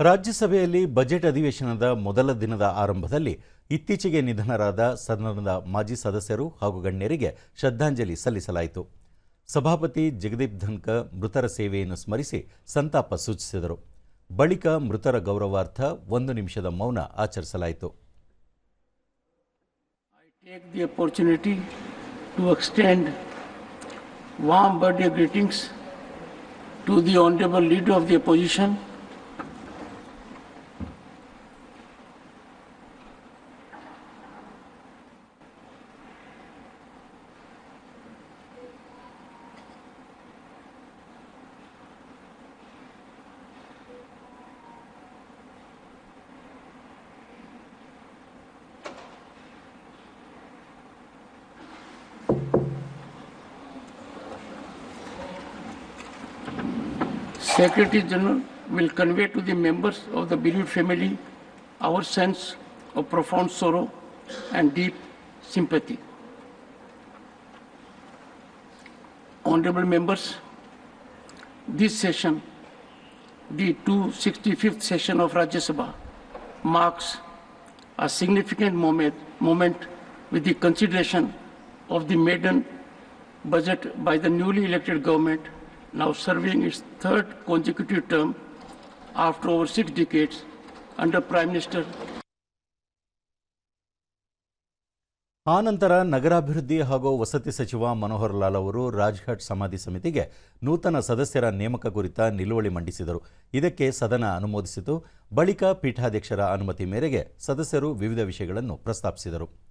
ರಾಜ್ಯಸಭೆಯಲ್ಲಿ ಬಜೆಟ್ ಅಧಿವೇಶನದ ಮೊದಲ ದಿನದ ಆರಂಭದಲ್ಲಿ ಇತ್ತೀಚೆಗೆ ನಿಧನರಾದ ಸದನದ ಮಾಜಿ ಸದಸ್ಯರು ಹಾಗೂ ಗಣ್ಯರಿಗೆ ಶ್ರದ್ಧಾಂಜಲಿ ಸಲ್ಲಿಸಲಾಯಿತು. ಸಭಾಪತಿ ಜಗದೀಪ್ ಧನ್ಕರ್ ಮೃತರ ಸೇವೆಯನ್ನು ಸ್ಮರಿಸಿ ಸಂತಾಪ ಸೂಚಿಸಿದರು. ಬಳಿಕ ಮೃತರ ಗೌರವಾರ್ಥ ಒಂದು ನಿಮಿಷದ ಮೌನ ಆಚರಿಸಲಾಯಿತು. Warm birthday greetings to the Honorable Leader of the Opposition, Secretary General will convey to the members of the bereaved family our sense of profound sorrow and deep sympathy. Honorable members, this session, the 265th session of Rajya Sabha, marks a significant moment, moment with the consideration of the maiden budget by the newly elected government, now, serving its third consecutive term after over six decades under Prime Minister. ಆನಂತರ ನಗರಾಭಿವೃದ್ಧಿ ಹಾಗೂ ವಸತಿ ಸಚಿವ ಮನೋಹರ್ ಲಾಲ್ ಅವರು ರಾಜ್ಘಾಟ್ ಸಮಾಧಿ ಸಮಿತಿಗೆ ನೂತನ ಸದಸ್ಯರ ನೇಮಕ ಕುರಿತ ನಿಲುವಳಿ ಮಂಡಿಸಿದರು. ಇದಕ್ಕೆ ಸದನ ಅನುಮೋದಿಸಿತು. ಬಳಿಕ ಪೀಠಾಧ್ಯಕ್ಷರ ಅನುಮತಿ ಮೇರೆಗೆ ಸದಸ್ಯರು ವಿವಿಧ ವಿಷಯಗಳನ್ನು ಪ್ರಸ್ತಾಪಿಸಿದರು.